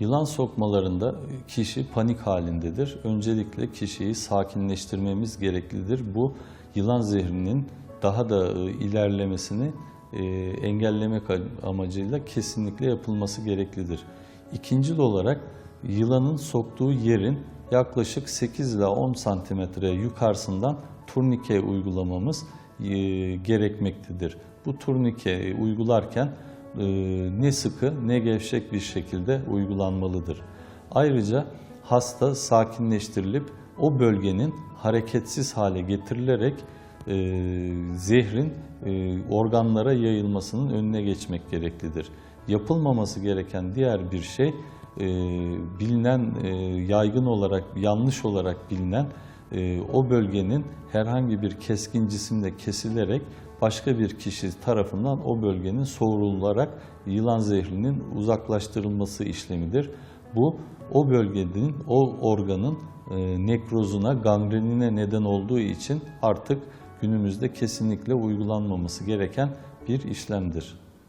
Yılan sokmalarında kişi panik halindedir. Öncelikle kişiyi sakinleştirmemiz gereklidir. Bu yılan zehrinin daha da e, ilerlemesini e, engellemek amacıyla kesinlikle yapılması gereklidir. İkincil olarak yılanın soktuğu yerin yaklaşık 8 ila 10 santimetre yukarısından turnike uygulamamız e, gerekmektedir. Bu turnike uygularken ne sıkı ne gevşek bir şekilde uygulanmalıdır. Ayrıca hasta sakinleştirilip o bölgenin hareketsiz hale getirilerek e, zehrin e, organlara yayılmasının önüne geçmek gereklidir. Yapılmaması gereken diğer bir şey e, bilinen, e, yaygın olarak, yanlış olarak bilinen e, o bölgenin herhangi bir keskin cisimle kesilerek başka bir kişi tarafından o bölgenin soğurularak yılan zehrinin uzaklaştırılması işlemidir. Bu o bölgenin, o organın e, nekrozuna, gangrenine neden olduğu için artık günümüzde kesinlikle uygulanmaması gereken bir işlemdir.